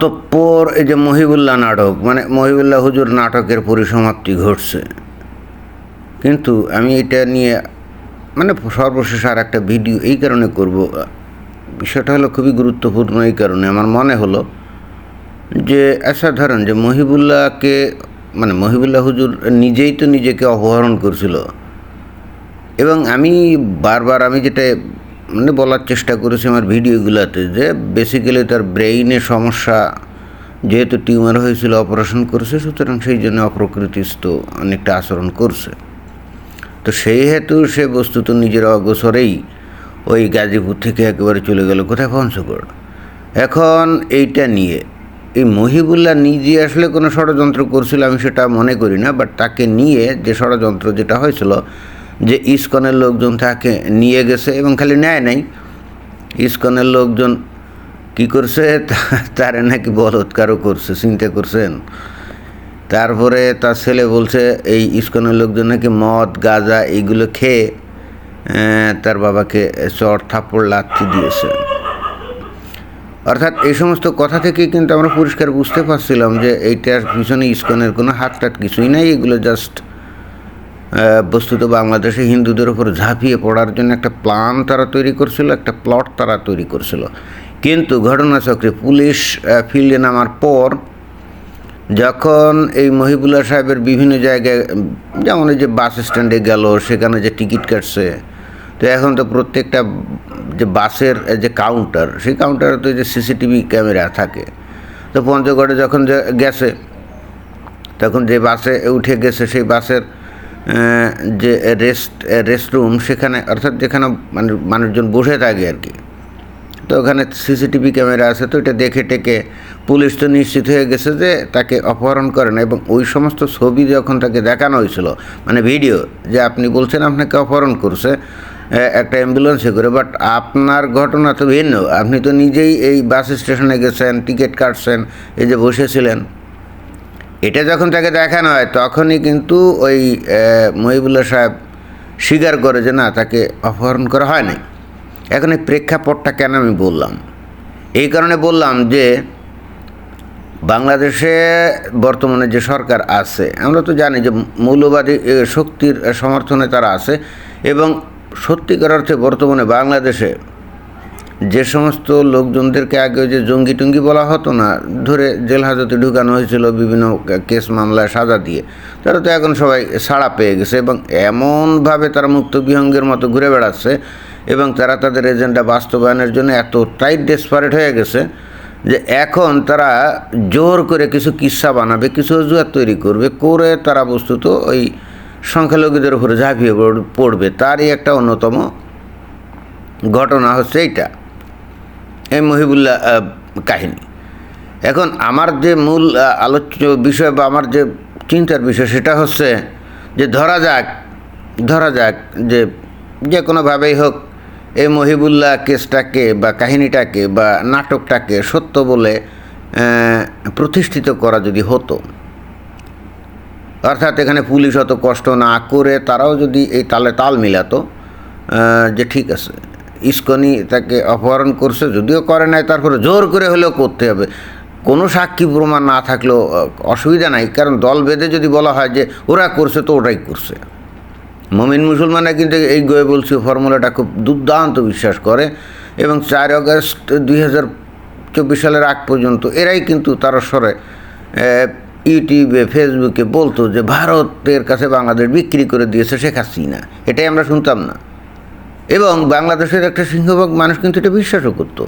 অতঃপর এই যে মহিবুল্লাহ নাটক মানে মহিবুল্লাহ হুজুর নাটকের পরিসমাপ্তি ঘটছে। কিন্তু আমি এটা নিয়ে মানে সর্বশেষ আর একটা ভিডিও এই কারণে করব। বিষয়টা হলো খুবই গুরুত্বপূর্ণ এই কারণে। আমার মনে হলো যে আচ্ছা ধরেন যে মহিবুল্লাহকে মানে মহিবুল্লাহ হুজুর নিজেই তো নিজেকে অপহরণ করছিল। এবং আমি বারবার আমি যেটা মানে বলার চেষ্টা করেছি আমার ভিডিওগুলোতে যে বেসিক্যালি তার ব্রেইনে সমস্যা যেহেতু টিউমার হয়েছিল অপারেশন করেছে, সুতরাং সেই জন্য অপ্রকৃতিস্থ অনেকটা আচরণ করছে। তো সেই হেতু সে বস্তুত নিজের অগোচরেই ওই গাজীপুর থেকে একেবারে চলে গেল কোথায়? পঞ্চগড় এখন এইটা নিয়ে এই মহিবুল্লাহ নিজে আসলে কোনো ষড়যন্ত্র করছিল আমি সেটা মনে করি না বাট তাকে নিয়ে যে ষড়যন্ত্র যেটা হয়েছিল যে ইস্কনের লোকজন তাকে নিয়ে গেছে এবং খালি নেয় নাই। ইস্কনের লোকজন কি করছে? তারে নাকি বলৎকারও করছে, চিন্তা করছেন। তারপরে তার ছেলে বলছে, এই ইস্কনের লোকজন নাকি মদ, গাঁজা এইগুলো খেয়ে তার বাবাকে চট থাপ্পড় লাথি দিয়েছে। অর্থাৎ এই সমস্ত কথা থেকে কিন্তু আমরা পরিষ্কার বুঝতে পারছিলাম যে এইটার পিছনে ইস্কনের কোনো হাত টাট কিছুই নাই, এগুলো জাস্ট বস্তুত বাংলাদেশে হিন্দুদের উপর ঝাঁপিয়ে পড়ার জন্য একটা প্ল্যান তারা তৈরি করছিল, একটা প্লট তারা তৈরি করছিল। কিন্তু ঘটনাচক্রে পুলিশ ফিল্ডে নামার পর যখন এই মহিবুল্লাহ সাহেবের বিভিন্ন জায়গায়, যেমন এই যে বাস স্ট্যান্ডে গেল, সেখানে যে টিকিট কাটছে, তো এখন তো প্রত্যেকটা যে বাসের যে কাউন্টার সেই কাউন্টারে তো যে সিসিটিভি ক্যামেরা থাকে। তো পঞ্চগড়ে যখন গেছে, তখন যে বাসে উঠে গেছে, সেই বাসের যে রেস্ট রেস্টরুম সেখানে, অর্থাৎ যেখানে মানে মানুষজন বসে থাকে আর কি। তো ওখানে সিসিটিভি ক্যামেরা আছে, তো এটা দেখে টেকে পুলিশ তো নিশ্চিত হয়ে গেছে যে তাকে অপহরণ করে না। এবং ওই সমস্ত ছবি যখন তাকে দেখানো হয়েছিল মানে ভিডিও যে আপনি বলছেন আপনাকে অপহরণ করছে একটা অ্যাম্বুলেন্সে করে বাট আপনার ঘটনা তো ভিন্ন। আপনি তো নিজেই এই বাস স্টেশনে গেছেন টিকিট কাটছেন, এই যে বসেছিলেন। এটা যখন তাকে দেখানো হয়, তখনই কিন্তু ওই মহিবুল্লাহ সাহেব স্বীকার করে যে না, তাকে অপহরণ করা হয় নাই। এখন এই প্রেক্ষাপটটা কেন আমি বললাম? এই কারণে বললাম যে, বাংলাদেশে বর্তমানে যে সরকার আছে, আমরা তো জানি যে মৌলবাদী শক্তির সমর্থনে তারা আছে এবং সত্যিকার অর্থে বর্তমানে বাংলাদেশে যে সমস্ত লোকজনদেরকে আগে যে জঙ্গি টঙ্গি বলা হতো না, ধরে জেল হাজতে ঢুকানো হয়েছিল বিভিন্ন কেস মামলায় সাজা দিয়ে, তারা তো এখন সবাই সাড়া পেয়ে গেছে এবং এমনভাবে তারা মুক্ত বিহঙ্গের মতো ঘুরে বেড়াচ্ছে এবং তারা তাদের এজেন্ডা বাস্তবায়নের জন্য এত টাইট ডেসপারেট হয়ে গেছে যে এখন তারা জোর করে কিছু কিস্সা বানাবে, কিছু অজুহাত তৈরি করবে, করে তারা বস্তুত ওই সংখ্যালঘুদের উপরে ঝাঁপিয়ে পড়- পড়বে। তারই একটা অন্যতম ঘটনা হচ্ছে এইটা। এই মহিবুল্লাহ কাহিনী। এখন আমার যে মূল আলোচ্য বিষয় বা আমার যে চিন্তার বিষয় সেটা হচ্ছে যে ধরা যাক ধরা যাক যে যে কোনোভাবেই হোক এই মহিবুল্লাহ কেসটাকে বা কাহিনীটাকে বা নাটকটাকে সত্য বলে প্রতিষ্ঠিত করা যদি হতো, অর্থাৎ এখানে পুলিশ অত কষ্ট না করে তারাও যদি এই তালে তাল মিলাতো যে ঠিক আছে। ইস্কনি তাকে অপহরণ করছে, যদিও করে নাই, তারপরে জোর করে হলেও করতে হবে। কোনো সাক্ষী প্রমাণ না থাকলেও অসুবিধা নাই, কারণ দল বেঁধে যদি বলা হয় যে ওরা করছে, তো ওটাই করছে। মমিন মুসলমানরা কিন্তু এই গোয়ে বলছি, ফর্মুলাটা খুব দুর্দান্ত বিশ্বাস করে, এবং চার আগস্ট দুই হাজার চব্বিশ সালের আগ পর্যন্ত এরাই কিন্তু তারা স্বরে ইউটিউবে, ফেসবুকে বলতো যে, ভারতের কাছে বাংলাদেশ বিক্রি করে দিয়েছে শেখ হাসিনা। এটাই আমরা শুনতাম না। এবং বাংলাদেশের একটা সিংহভাগ মানুষ কিন্তু এটা বিশ্বাসও করতো।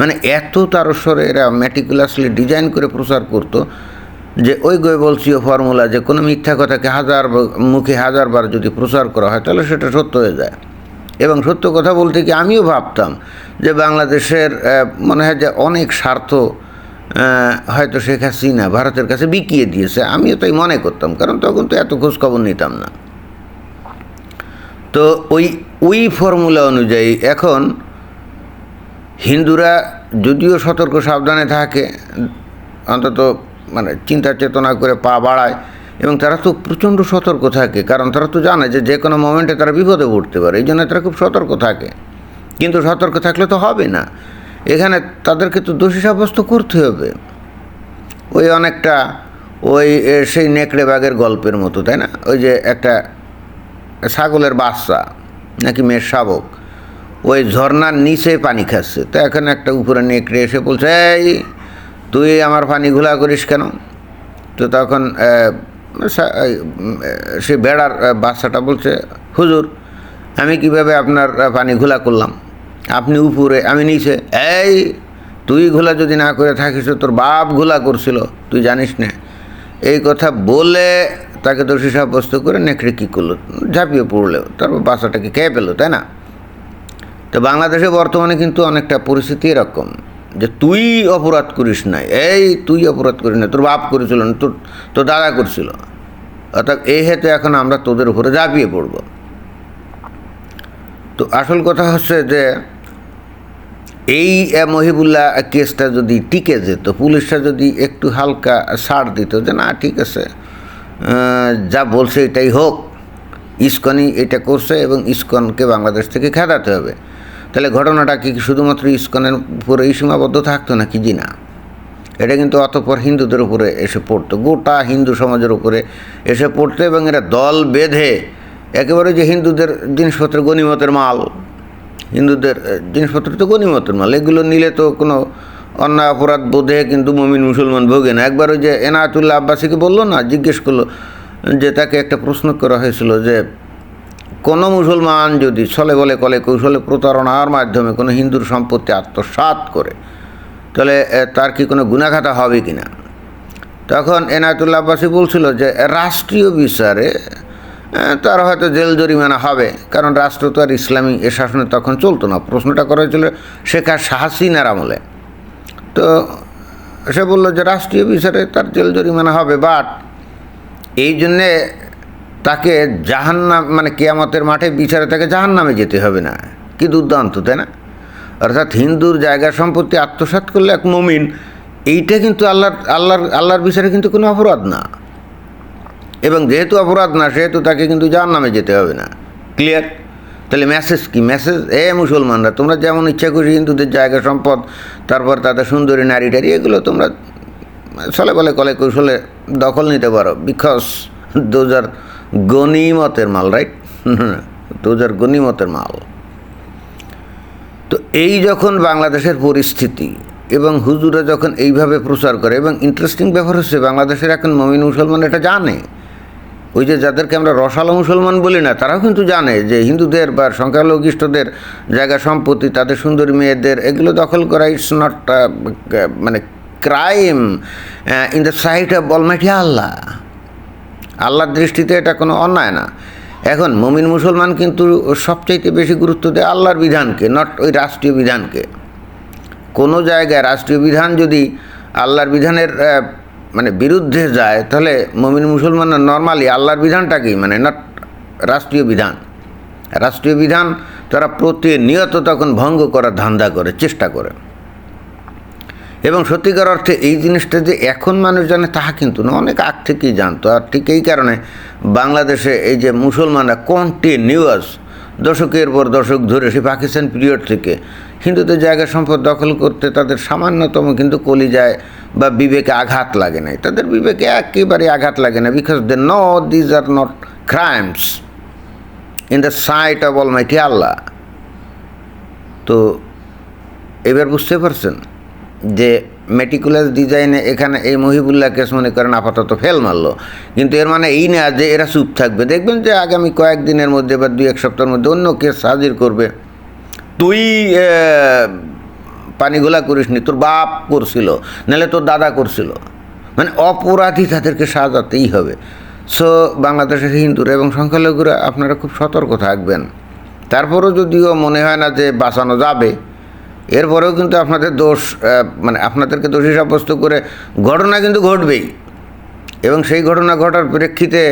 মানে এত তারস্বরে এরা ম্যাটিকুলাসলি ডিজাইন করে প্রচার করতো যে ওই গৈবলসীয় ফর্মুলা যে কোনো মিথ্যা কথাকে হাজার মুখে হাজারবার যদি প্রচার করা হয়, তাহলে সেটা সত্য হয়ে যায়। এবং সত্য কথা বলতে কি আমিও ভাবতাম যে বাংলাদেশের মনে হয় যে অনেক স্বার্থ হয়তো শেখ হাসিনা ভারতের কাছে বিকিয়ে দিয়েছে। আমিও তাই মনে করতাম, কারণ তখন তো এত খোঁজখবর নিতাম না। তো ওই ওই ফর্মুলা অনুযায়ী এখন হিন্দুরা যদিও সতর্ক সাবধানে থাকে, অন্তত মানে চিন্তা চেতনা করে পা বাড়ায় এবং তারা তো প্রচণ্ড সতর্ক থাকে, কারণ তারা তো জানে যে যে কোনো মোমেন্টে তারা বিপদে পড়তে পারে, এই জন্য তারা খুব সতর্ক থাকে। কিন্তু সতর্ক থাকলে তো হবে না। এখানে তাদেরকে তো দোষী সাব্যস্ত করতে হবে। ওই অনেকটা ওই সেই নেকড়ে বাঘের গল্পের মতো, তাই না? ওই যে একটা ছাগলের বাচ্চা। নাকি মেয়ের শাবক? ওই ঝর্ণার নিচে পানি খাচ্ছে। তো এখন একটা উপরে নেকড়ে এসে বলছে, এই, তুই আমার পানি ঘোলা করিস কেন? তো তখন সে বেড়ার বাচ্চাটা বলছে, হুজুর, আমি কীভাবে আপনার পানি ঘোলা করলাম? আপনি উপরে, আমি নিচে। এই, তুই ঘোলা যদি না করে থাকিস, তোর বাপ ঘোলা করছিল, তুই জানিস না? এই কথা বলে তাকে দোষী সাব্যস্ত করে নেকড়ে কী করল? ঝাঁপিয়ে পড়ল। তারপর বাচ্চাটাকে খেয়ে পেল তাই না? তো বাংলাদেশে বর্তমানে কিন্তু অনেকটা পরিস্থিতি এরকম যে তুই অপরাধ করিস নাই এই তুই অপরাধ করিস না, তোর বাপ করেছিল না, তোর তোর দাদা করছিল। অর্থাৎ এই হেতু এখন আমরা তোদের উপরে ঝাঁপিয়ে পড়ব। তো আসল কথা হচ্ছে যে এই মহিবুল্লাহ কেসটা যদি টিকে যেত পুলিশটা যদি একটু হালকা ছাড় দিত যে না, ঠিক আছে যা বলছে এটাই হোক, ইস্কনই এটা করছে এবং ইস্কনকে বাংলাদেশ থেকে খেদাতে হবে। তাহলে ঘটনাটা কি শুধুমাত্র ইস্কনের উপরেই সীমাবদ্ধ থাকতো নাকি জি না? এটা কিন্তু অতপর হিন্দুদের উপরে এসে পড়তো, গোটা হিন্দু সমাজের উপরে এসে পড়তো এবং এরা দল বেঁধে একেবারে যে হিন্দুদের জিনিসপত্র গণিমতের মাল, হিন্দুদের জিনিসপত্র তো গণিমতের মাল, এগুলো নিলে তো কোনো অন্যায় অপরাধ বোধে কিন্তু মমিন মুসলমান ভোগে না। একবার ওই যে এনায়তুল্লাহ আব্বাসীকে বলল না, জিজ্ঞেস করল যে তাকে একটা প্রশ্ন করা হয়েছিল যে, কোনো মুসলমান যদি ছলে বলে কলে কৌশলে প্রতারণার মাধ্যমে কোনো হিন্দুর সম্পত্তি আত্মসাৎ করে, তাহলে তার কি কোনো গুণাঘাতা হবে কি না? তখন এনায়তুল্লাহ আব্বাসী বলছিল যে, রাষ্ট্রীয় বিচারে তার হয়তো জেল জরিমানা হবে, কারণ রাষ্ট্র তো আর ইসলামী এ শাসনে তখন চলতো না। প্রশ্নটা করা হয়েছিল শেখ হাসিনার আমলে। সে বলল যে রাষ্ট্রীয় বিচারে তার জেল জরিমানা হবে বাট এই জন্যে তাকে জাহান্নাম মানে কেয়ামতের মাঠে বিচারে তাকে জাহান্নামে যেতে হবে না। কি দুর্দান্ত, তাই না? অর্থাৎ হিন্দুর জায়গা সম্পত্তি আত্মসাৎ করলে এক মমিন, এইটা কিন্তু আল্লাহর আল্লাহর আল্লাহর বিচারে কিন্তু কোনো অপরাধ না। এবং যেহেতু অপরাধ না, সেহেতু তাকে কিন্তু জাহান্নামে যেতে হবে না। ক্লিয়ার তাহলে মেসেজ কি? মেসেজ এ মুসলমানরা, তোমরা যেমন ইচ্ছা খুশি হিন্দুদের জায়গা, সম্পদ, তারপর তাদের সুন্দরী নারী টারি, এগুলো তোমরা ছলে বলে কলে কৌশলে দখল নিতে পারো। বিকজ দোজ আর গনিমতের মাল রাইট দোজ আর গনিমতের মাল। তো এই যখন বাংলাদেশের পরিস্থিতি এবং হুজুরা যখন এইভাবে প্রচার করে, এবং ইন্টারেস্টিং ব্যাপার হচ্ছে বাংলাদেশের এখন মমিন মুসলমান এটা জানে। ওই যে যাদেরকে আমরা রসালো মুসলমান বলি না, তারাও কিন্তু জানে যে হিন্দুদের বা সংখ্যালঘিষ্ঠদের জায়গা সম্পত্তি, তাদের সুন্দরী মেয়েদের, এগুলো দখল করা ইটস নট মানে crime in the sight of almighty Allah আল্লাহর দৃষ্টিতে এটা কোনো অন্যায় না। এখন মুমিন মুসলমান কিন্তু সবচাইতে বেশি গুরুত্ব দেয় আল্লাহর বিধানকে নট ওই রাষ্ট্রীয় বিধানকে। কোনো জায়গায় রাষ্ট্রীয় বিধান যদি আল্লাহর বিধানের মানে বিরুদ্ধে যায়, তাহলে মমিন মুসলমান নর্মালি আল্লাহর বিধানটাকেই মানে নট রাষ্ট্রীয় বিধান। রাষ্ট্রীয় বিধান তারা প্রতিনিয়ত তখন ভঙ্গ করার ধান্দা করে, চেষ্টা করে। এবং সত্যিকার অর্থে এই জিনিসটা যে এখন মানুষ জানে, তাহা কিন্তু না অনেক আগ থেকেই জানতো। আর ঠিক এই কারণে বাংলাদেশে এই যে মুসলমানরা কন্টিনিউয়াস দশকের পর দশক ধরে সে পাকিস্তান পিরিয়ড থেকে হিন্দুদের জায়গা সম্পদ দখল করতে তাদের সামান্যতম কিন্তু কলি যায় বা বিবেকে আঘাত লাগে নাই। তাদের বিবেকে একেবারে আঘাত লাগে না because they know these are not crimes in the sight of almighty Allah তো এবার বুঝতে পারছেন? যে মেটিকুলাস ডিজাইনে এখানে এই মহিবুল্লাহ কেস মনে করেন আপাতত ফেল মারলো। কিন্তু এর মানে এই না যে এরা চুপ থাকবে। দেখবেন যে আগামী কয়েকদিনের মধ্যে বা দুই এক সপ্তাহের মধ্যে অন্য কেস হাজির করবে। তুই পানিগুলা করিসনি, তোর বাপ করছিল, নাহলে তোর দাদা করছিল। মানে অপরাধী তাদেরকে সাজাতেই হবে। সো বাংলাদেশের হিন্দুরা এবং সংখ্যালঘুরা আপনারা খুব সতর্ক থাকবেন। তারপরও যদিও মনে হয় না যে বাঁচানো যাবে এরপরেও কিন্তু আপনাদের দোষ মানে আপনাদেরকে দোষী সাব্যস্ত করে ঘটনা কিন্তু ঘটবেই। এবং সেই ঘটনা ঘটার প্রেক্ষিতে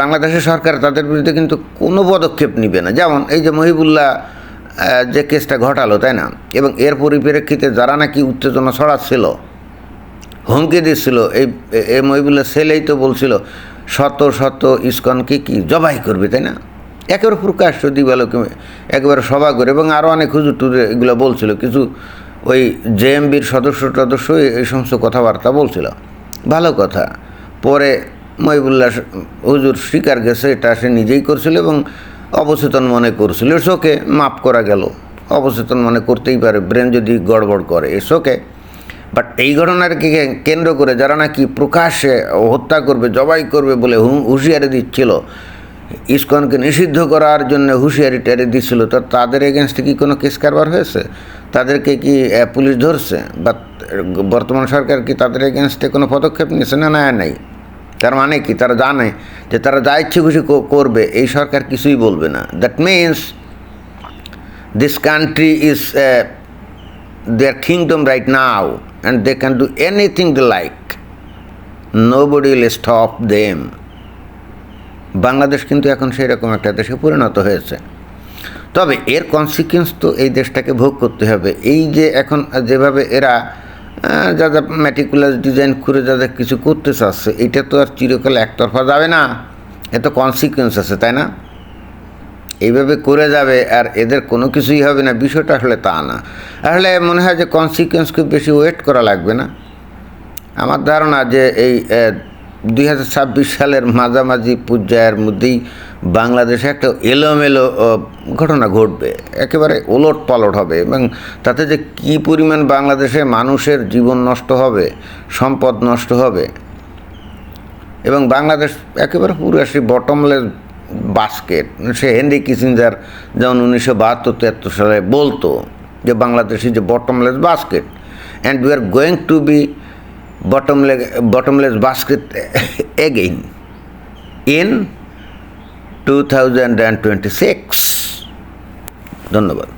বাংলাদেশের সরকার তাদের বিরুদ্ধে কিন্তু কোনো পদক্ষেপ নেবে না। যেমন এই যে মহিবুল্লাহ যে কেসটা ঘটালো, তাই না? এবং এর পরিপ্রেক্ষিতে যারা নাকি উত্তেজনা ছড়াচ্ছিল, হুমকি দিচ্ছিল, এই এই মহিবুল্লাহ ছেলেই তো বলছিল, শত শত ইস্কনকে কি জবাই করবে, তাই না? একেবারে প্রকাশ্য দিবালোকে একেবারে সভা করে, এবং আরও অনেক হুজুর টুজুর এগুলো বলছিল। কিছু ওই জেএমবির সদস্য টদস্য এই- সমস্ত কথাবার্তা বলছিল। ভালো কথা। পরে মহিবুল্লাহ হুজুর স্বীকার গেছে, এটা সে নিজেই করছিল এবং অবচেতন মনে করছিল। শোকে মাফ করা গেল। অবচেতন মনে করতেই পারে, ব্রেন যদি গড়বড় করে শোকে। বাট এই ঘটনাকে কেন্দ্র করে যারা নাকি প্রকাশ্যে হত্যা করবে, জবাই করবে বলে হুঁশিয়ারি দিচ্ছিল ইসকনকে নিষিদ্ধ করার জন্য হুঁশিয়ারি টেরি দিচ্ছিল তো তাদের এগেনস্টে কি কোনো কেস কারবার হয়েছে? তাদেরকে কি পুলিশ ধরছে? বা, বর্তমান সরকার কি তাদের এগেনস্টে কোনো পদক্ষেপ নিয়েছে না নেয় নাই? তার মানে কি? তারা জানে যে তারা যা ইচ্ছে খুশি করবে, এই সরকার কিছুই বলবে না। That means this country is their their right now and they can do anything anything they like. Nobody will stop them. Bangladesh কিন্তু এখন সেই রকম একটা দেশে পরিণত হয়েছে। তবে এর কনসিকুয়েন্স তো এই দেশটাকে ভোগ করতে হবে। এই যে এখন যেভাবে এরা যা যা ম্যাটিকুলার ডিজাইন করে যা যা কিছু করতে চাচ্ছে, এটা তো আর চিরকাল একতরফা যাবে না। এ তো কনসিকুয়েন্স আছে, তাই না? এইভাবে করে যাবে আর এদের কোনো কিছুই হবে না। বিষয়টা আসলে তা না। আসলে মনে হয় যে কনসিকুয়েন্স খুব বেশি ওয়েট করা লাগবে না। আমার ধারণা যে এই দুই হাজার ছাব্বিশ সালের মাঝামাঝি পর্যায়ের মধ্যেই বাংলাদেশে একটা এলোমেলো ঘটনা ঘটবে। একেবারে ওলট পালট হবে এবং তাতে যে কী পরিমাণ বাংলাদেশে মানুষের জীবন নষ্ট হবে, সম্পদ নষ্ট হবে, এবং বাংলাদেশ একেবারে পুরো সেই বটমলেস বাস্কেট সে হেনরি কিসিঞ্জার যেমন উনিশশো বাহাত্তর তিয়াত্তর সালে বলতো যে Bangladesh a bottomless basket and we are going to be in two thousand and twenty six ধন্যবাদ।